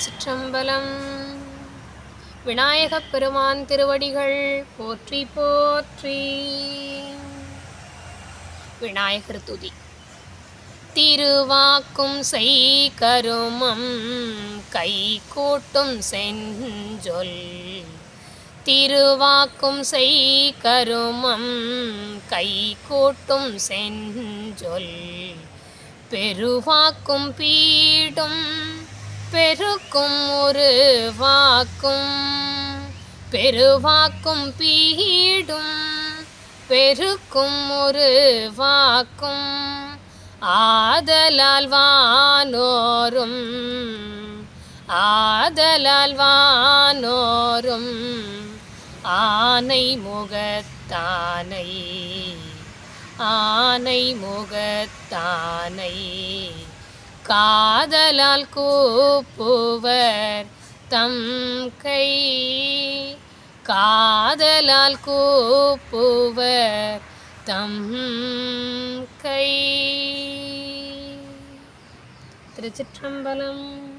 திருச்சிற்றம்பலம். விநாயகப் பெருமான் திருவடிகள் போற்றி போற்றி. விநாயகர் துதி. திருவாக்கும் செய் கருமம் கை கூட்டும் செஞ்சொல். திருவாக்கும் செய் கருமம் கை கூட்டும் செஞ்சொல். பெருவாக்கும் பீடும் பெருக்கும் ஒரு வாக்கும் பெருவாக்கும் பீடும். பெருக்கும் ஒரு வாக்கும் ஆதலால் வானோரும் ஆதலால் வானோரும் ஆனை முகத்தானை ஆனை முகத்தானை. காதலால் கூப்புவர் தம் கை. காதலால் கூப்புவர் தம் கை. திருச்சிற்றம்பலம்.